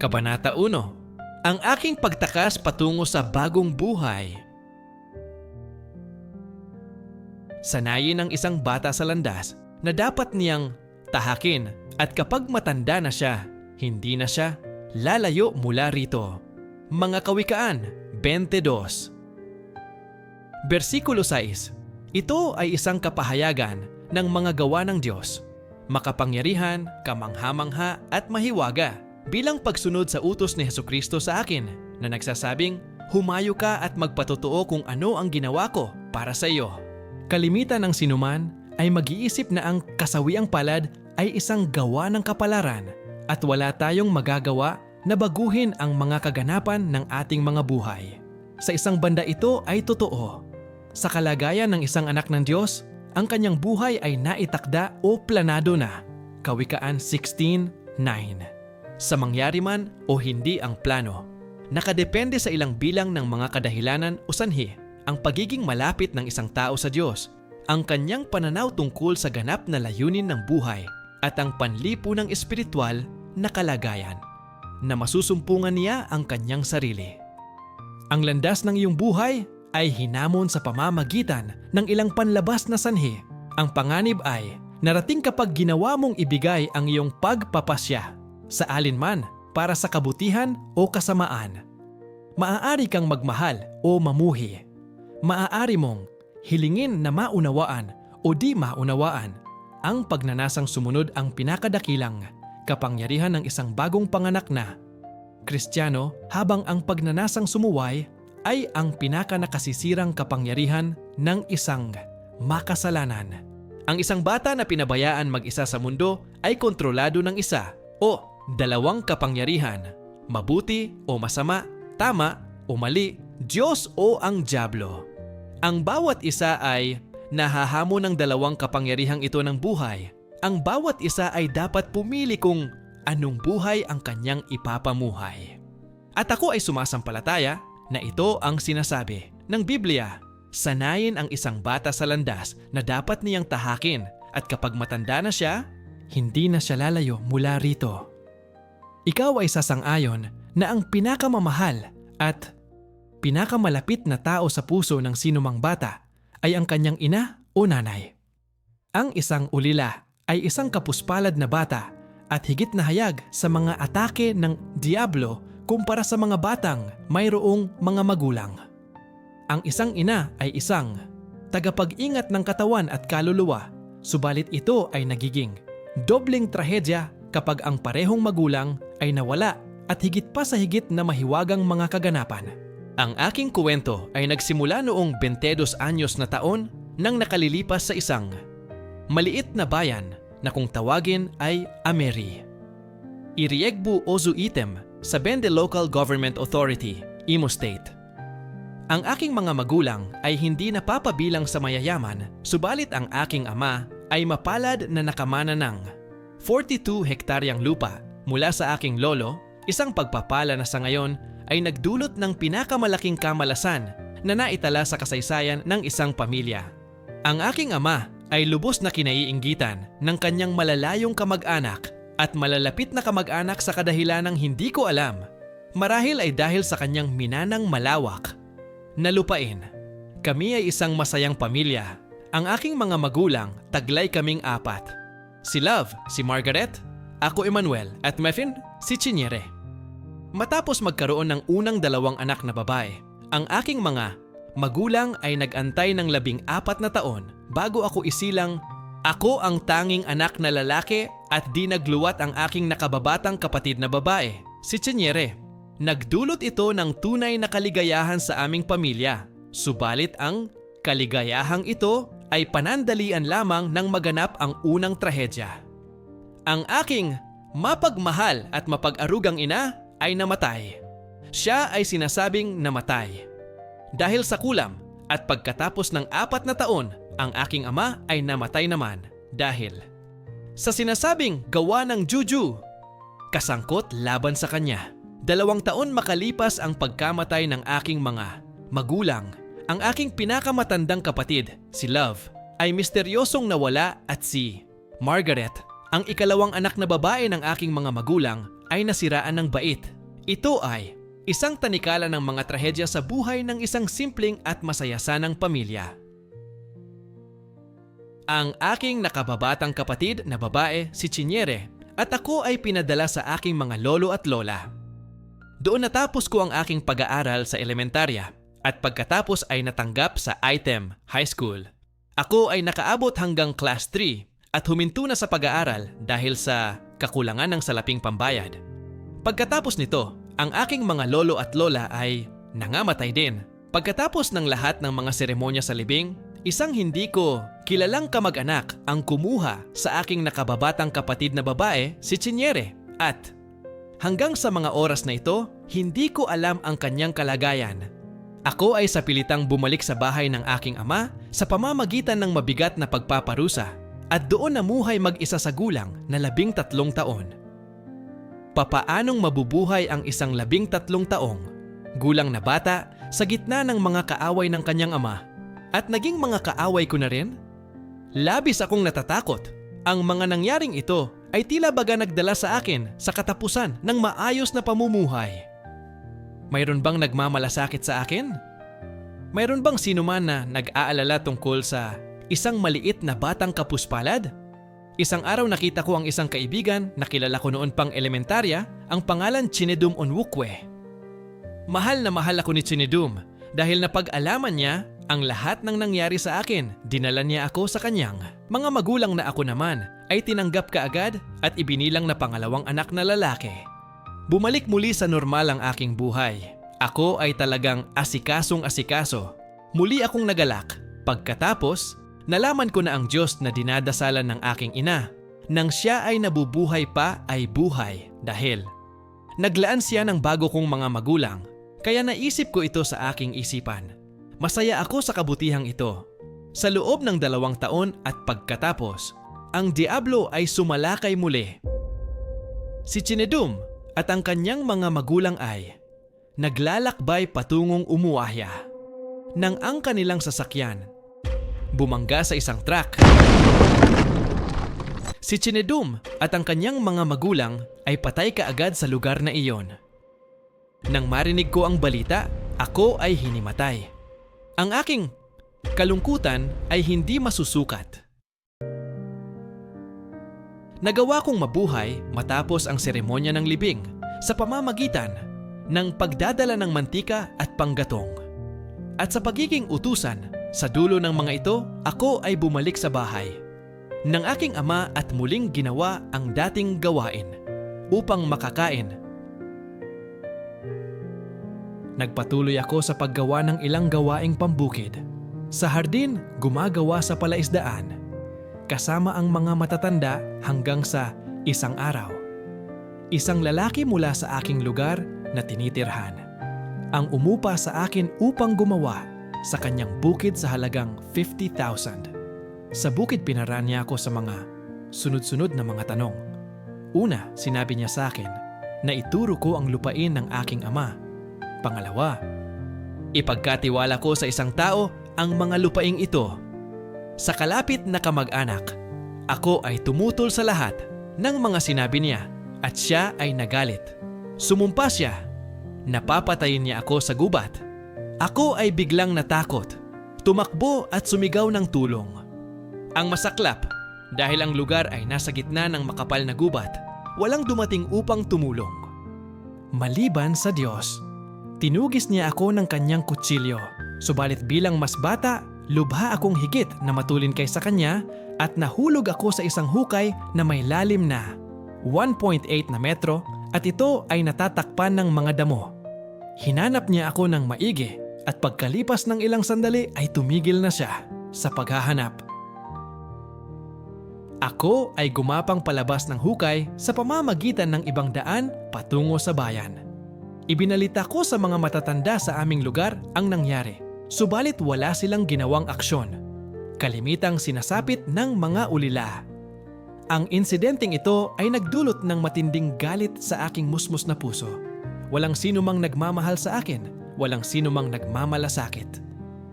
Kabanata 1 Ang aking pagtakas patungo sa bagong buhay. Sanayin ng isang bata sa landas na dapat niyang tahakin at kapag matanda na siya, hindi na siya lalayo mula rito. Mga Kawikaan 22 Versikulo 6 Ito ay isang kapahayagan ng mga gawa ng Diyos, makapangyarihan, kamangha-mangha at mahiwaga bilang pagsunod sa utos ni Heso Kristo sa akin na nagsasabing, Humayo ka at magpatotoo kung ano ang ginawa ko para sa iyo. Kalimitan ng sinuman ay mag-iisip na ang kasawiang palad ay isang gawa ng kapalaran at wala tayong magagawa na baguhin ang mga kaganapan ng ating mga buhay. Sa isang banda ito ay totoo. Sa kalagayan ng isang anak ng Diyos, ang kanyang buhay ay naitakda o planado na. Kawikaan 16.9 Sa mangyari man o hindi ang plano, nakadepende sa ilang bilang ng mga kadahilanan o sanhi ang pagiging malapit ng isang tao sa Diyos, ang kanyang pananaw tungkol sa ganap na layunin ng buhay at ang panlipo ng espiritual na kalagayan na masusumpungan niya ang kanyang sarili. Ang landas ng iyong buhay ay hinamon sa pamamagitan ng ilang panlabas na sanhi. Ang panganib ay narating kapag ginawa mong ibigay ang iyong pagpapasya sa alinman para sa kabutihan o kasamaan. Maaari kang magmahal o mamuhi. Maaari mong hilingin na maunawaan o di maunawaan ang pagnanasang sumunod ang pinakadakilang kapangyarihan ng isang bagong panganak na Kristiyano habang ang pagnanasang sumuway ay ang pinakanakasisirang kapangyarihan ng isang makasalanan. Ang isang bata na pinabayaan mag-isa sa mundo ay kontrolado ng isa o dalawang kapangyarihan, mabuti o masama, tama o mali, Diyos o ang Diablo. Ang bawat isa ay nahahamon ng dalawang kapangyarihang ito ng buhay. Ang bawat isa ay dapat pumili kung anong buhay ang kanyang ipapamuhay. At ako ay sumasampalataya na ito ang sinasabi ng Biblia. Sanayin ang isang bata sa landas na dapat niyang tahakin at kapag matanda na siya, hindi na siya lalayo mula rito. Ikaw ay sasang-ayon na ang pinakamamahal at pinakamalapit na tao sa puso ng sinumang bata ay ang kanyang ina o nanay. Ang isang ulila ay isang kapuspalad na bata at higit na hayag sa mga atake ng Diablo kumpara sa mga batang mayroong mga magulang. Ang isang ina ay isang tagapag-ingat ng katawan at kaluluwa, subalit ito ay nagiging dobleng trahedya kapag ang parehong magulang ay nawala at higit pa sa higit na mahiwagang mga kaganapan. Ang aking kuwento ay nagsimula noong 22 anyos na taon nang nakalilipas sa isang maliit na bayan na kung tawagin ay Ameri. Iriegbu Ozu Item sa Bende Local Government Authority, Imo State. Ang aking mga magulang ay hindi napapabilang sa mayayaman, subalit ang aking ama ay mapalad na nakamana ng 42 hektaryang lupa mula sa aking lolo, isang pagpapala na sa ngayon ay nagdulot ng pinakamalaking kamalasan na naitala sa kasaysayan ng isang pamilya. Ang aking ama ay lubos na kinaiinggitan ng kanyang malalayong kamag-anak at malalapit na kamag-anak sa kadahilan ng hindi ko alam. Marahil ay dahil sa kanyang minanang malawak. Nalupain. Kami ay isang masayang pamilya. Ang aking mga magulang, taglay kaming apat. Si Love, si Margaret, ako Emmanuel at Mefin, si Chinyere. Matapos magkaroon ng unang dalawang anak na babae, ang aking mga magulang ay nagantay ng labing apat na taon bago ako isilang ako ang tanging anak na lalaki at di nagluwat ang aking nakababatang kapatid na babae, si Chinyere. Nagdulot ito ng tunay na kaligayahan sa aming pamilya. Subalit ang kaligayahang ito ay panandalian lamang nang maganap ang unang trahedya. Ang aking mapagmahal at mapag-arugang ina ay namatay. Siya ay sinasabing namatay. Dahil sa kulam at pagkatapos ng apat na taon, ang aking ama ay namatay naman dahil sa sinasabing gawa ng juju, kasangkot laban sa kanya. Dalawang taon makalipas ang pagkamatay ng aking mga magulang, ang aking pinakamatandang kapatid, si Love, ay misteryosong nawala at si Margaret, ang ikalawang anak na babae ng aking mga magulang, ay nasiraan ng bait. Ito ay isang tanikala ng mga trahedya sa buhay ng isang simpleng at masaya sanang pamilya. Ang aking nakababatang kapatid na babae si Chinyere at ako ay pinadala sa aking mga lolo at lola. Doon natapos ko ang aking pag-aaral sa elementarya at pagkatapos ay natanggap sa ITEM High School. Ako ay nakaabot hanggang class 3 at huminto na sa pag-aaral dahil sa kakulangan ng salaping pambayad. Pagkatapos nito, ang aking mga lolo at lola ay nangamatay din. Pagkatapos ng lahat ng mga seremonya sa libing, isang hindi ko kilalang kamag-anak ang kumuha sa aking nakababatang kapatid na babae, si Chinyere. At hanggang sa mga oras na ito, hindi ko alam ang kanyang kalagayan. Ako ay sa pilitang bumalik sa bahay ng aking ama sa pamamagitan ng mabigat na pagpaparusa at doon namuhay mag-isa sa gulang na labing tatlong taon. Papaanong mabubuhay ang isang labing tatlong taong gulang na bata sa gitna ng mga kaaway ng kanyang ama at naging mga kaaway ko na rin? Labis akong natatakot. Ang mga nangyaring ito ay tila baga nagdala sa akin sa katapusan ng maayos na pamumuhay. Mayroon bang nagmamalasakit sa akin? Mayroon bang sino man na nag-aalala tungkol sa isang maliit na batang kapuspalad? Isang araw nakita ko ang isang kaibigan na kilala ko noon pang elementarya, ang pangalan Chinedum Onwukwe. Mahal na mahal ako ni Chinedum dahil napag-alaman niya ang lahat ng nangyari sa akin. Dinala niya ako sa kanyang. Mga magulang na ako naman ay tinanggap kaagad at ibinilang na pangalawang anak na lalaki. Bumalik muli sa normal ang aking buhay. Ako ay talagang asikasong asikaso. Muli akong nagalak. Pagkatapos, nalaman ko na ang Diyos na dinadasalan ng aking ina. Nang siya ay nabubuhay pa ay buhay dahil naglaan siya ng bago kong mga magulang. Kaya naisip ko ito sa aking isipan. Masaya ako sa kabutihang ito. Sa loob ng dalawang taon at pagkatapos, ang Diablo ay sumalakay muli. Si Chinedum at ang kanyang mga magulang ay naglalakbay patungong umuahya nang ang kanilang sasakyan bumangga sa isang truck. Si Chinedum at ang kanyang mga magulang ay patay kaagad sa lugar na iyon. Nang marinig ko ang balita, ako ay hinimatay. Ang aking kalungkutan ay hindi masusukat. Nagawa kong mabuhay matapos ang seremonya ng libing sa pamamagitan ng pagdadala ng mantika at panggatong. At sa pagiging utusan, sa dulo ng mga ito, ako ay bumalik sa bahay ng aking ama at muling ginawa ang dating gawain upang makakain. Nagpatuloy ako sa paggawa ng ilang gawaing pambukid. Sa hardin, gumagawa sa palaisdaan kasama ang mga matatanda hanggang sa isang araw. Isang lalaki mula sa aking lugar na tinitirhan. Ang umupa sa akin upang gumawa sa kanyang bukid sa halagang 50,000. Sa bukid pinaraan niya ako sa mga sunod-sunod na mga tanong. Una, sinabi niya sa akin na ituro ko ang lupain ng aking ama. Pangalawa, ipagkatiwala ko sa isang tao ang mga lupaing ito sa kalapit na kamag-anak, ako ay tumutol sa lahat ng mga sinabi niya at siya ay nagalit. Sumumpa siya. Napapatayin niya ako sa gubat. Ako ay biglang natakot. Tumakbo at sumigaw ng tulong. Ang masaklap, dahil ang lugar ay nasa gitna ng makapal na gubat, walang dumating upang tumulong. Maliban sa Diyos, tinugis niya ako ng kanyang kutsilyo. Subalit bilang mas bata, lubha akong higit na matulin kay sa kanya at nahulog ako sa isang hukay na may lalim na 1.8 na metro at ito ay natatakpan ng mga damo. Hinanap niya ako ng maigi at pagkalipas ng ilang sandali ay tumigil na siya sa paghahanap. Ako ay gumapang palabas ng hukay sa pamamagitan ng ibang daan patungo sa bayan. Ibinalita ko sa mga matatanda sa aming lugar ang nangyari. Subalit wala silang ginawang aksyon. Kalimitang sinasapit ng mga ulila. Ang insidenteng ito ay nagdulot ng matinding galit sa aking musmus na puso. Walang sino mang nagmamahal sa akin, walang sino mang nagmamalasakit.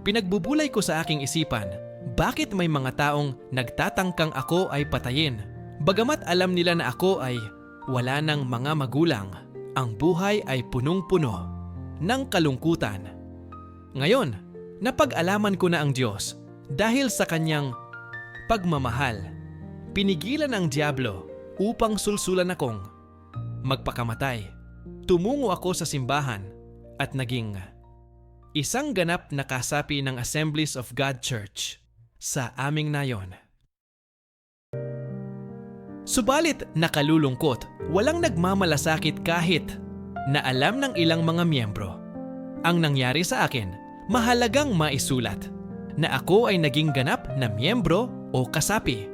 Pinagbubulay ko sa aking isipan, bakit may mga taong nagtatangkang ako ay patayin? Bagamat alam nila na ako ay wala ng mga magulang, ang buhay ay punong-puno ng kalungkutan. Ngayon, napag-alaman ko na ang Diyos dahil sa kanyang pagmamahal. Pinigilan ang Diablo upang sulsulan akong magpakamatay. Tumungo ako sa simbahan at naging isang ganap na kasapi ng Assemblies of God Church sa aming nayon. Subalit nakalulungkot, walang nagmamalasakit kahit na alam ng ilang mga miyembro. Ang nangyari sa akin, mahalagang maisulat na ako ay naging ganap na miyembro o kasapi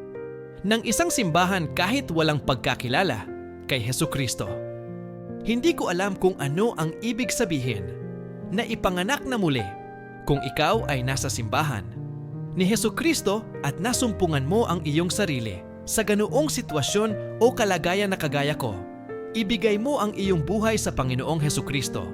ng isang simbahan kahit walang pagkakilala kay Heso Kristo. Hindi ko alam kung ano ang ibig sabihin na ipanganak na muli kung ikaw ay nasa simbahan ni Heso Kristo at nasumpungan mo ang iyong sarili sa ganoong sitwasyon o kalagayan na kagaya ko. Ibigay mo ang iyong buhay sa Panginoong Heso Kristo.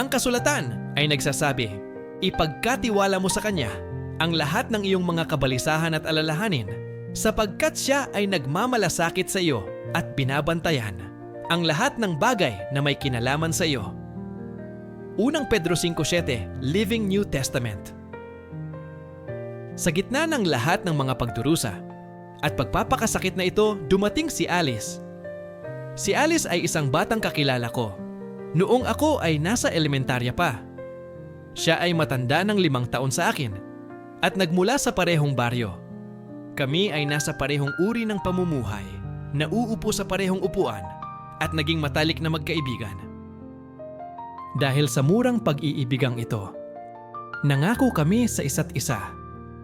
Ang kasulatan ay nagsasabi, ipagkatiwala mo sa Kanya ang lahat ng iyong mga kabalisahan at alalahanin sapagkat siya ay nagmamalasakit sa iyo at binabantayan ang lahat ng bagay na may kinalaman sa iyo. Unang Pedro 5.7, Living New Testament Sa gitna ng lahat ng mga pagdurusa at pagpapakasakit na ito, dumating si Alice. Si Alice ay isang batang kakilala ko. Noong ako ay nasa elementarya pa. Siya ay matanda ng limang taon sa akin at nagmula sa parehong baryo. Kami ay nasa parehong uri ng pamumuhay, nauupo sa parehong upuan at naging matalik na magkaibigan. Dahil sa murang pag-iibigang ito, nangako kami sa isa't isa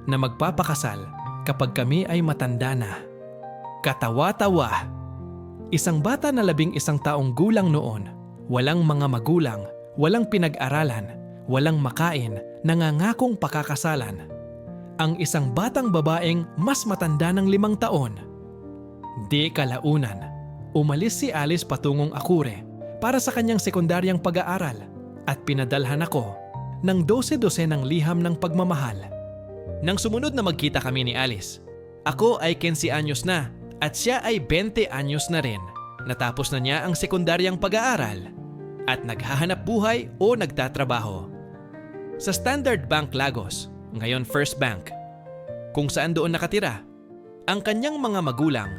na magpapakasal kapag kami ay matanda na. Katawa-tawa. Isang bata na labing isang taong gulang noon, walang mga magulang, walang pinag-aralan, walang makain, nangangakong pakakasalan ang isang batang babaeng mas matanda ng limang taon. Di kalaunan, umalis si Alice patungong Akure para sa kanyang sekundaryang pag-aaral at pinadalhan ako ng 12-12 ng liham ng pagmamahal. Nang sumunod na magkita kami ni Alice, ako ay 15 anyos na at siya ay 20 anyos na rin. Natapos na niya ang sekundaryang pag-aaral at naghahanap buhay o nagtatrabaho. Sa Standard Bank Lagos, ngayon First Bank, kung saan doon nakatira. Ang kanyang mga magulang.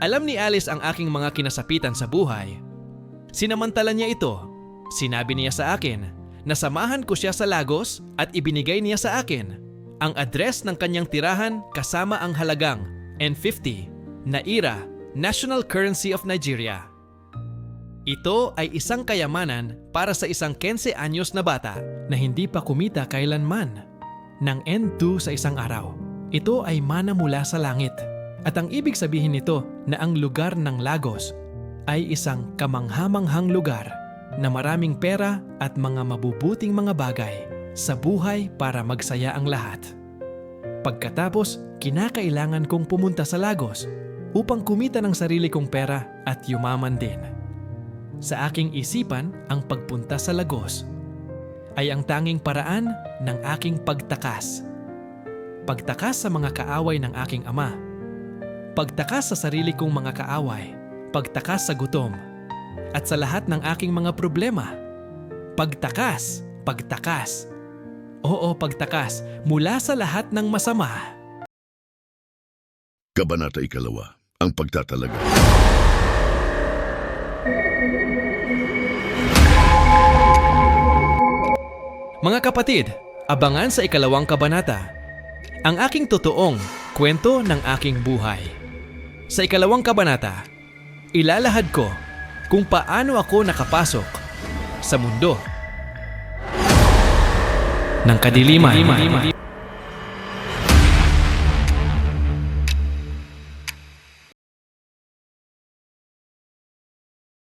Alam ni Alice ang aking mga kinasapitan sa buhay. Sinamantala niya ito. Sinabi niya sa akin na samahan ko siya sa Lagos at ibinigay niya sa akin ang address ng kanyang tirahan kasama ang halagang N50 na IRA, National Currency of Nigeria. Ito ay isang kayamanan para sa isang 15 anyos na bata na hindi pa kumita kailanman ng N2 sa isang araw. Ito ay mana mula sa langit. At ang ibig sabihin nito na ang lugar ng Lagos ay isang kamanghamanghang lugar na maraming pera at mga mabubuting mga bagay sa buhay para magsaya ang lahat. Pagkatapos, kinakailangan kong pumunta sa Lagos upang kumita ng sarili kong pera at yumaman din. Sa aking isipan, ang pagpunta sa Lagos ay ang tanging paraan ng aking pagtakas. Pagtakas sa mga kaaway ng aking ama. Pagtakas sa sarili kong mga kaaway. Pagtakas sa gutom. At sa lahat ng aking mga problema. Pagtakas, pagtakas. Oo, pagtakas mula sa lahat ng masama. Kabanata Ikalawa, ang pagtatalaga. Mga kapatid, abangan sa ikalawang kabanata. Ang aking totoong kwento ng aking buhay. Sa ikalawang kabanata, ilalahad ko kung paano ako nakapasok sa mundo ng kadiliman.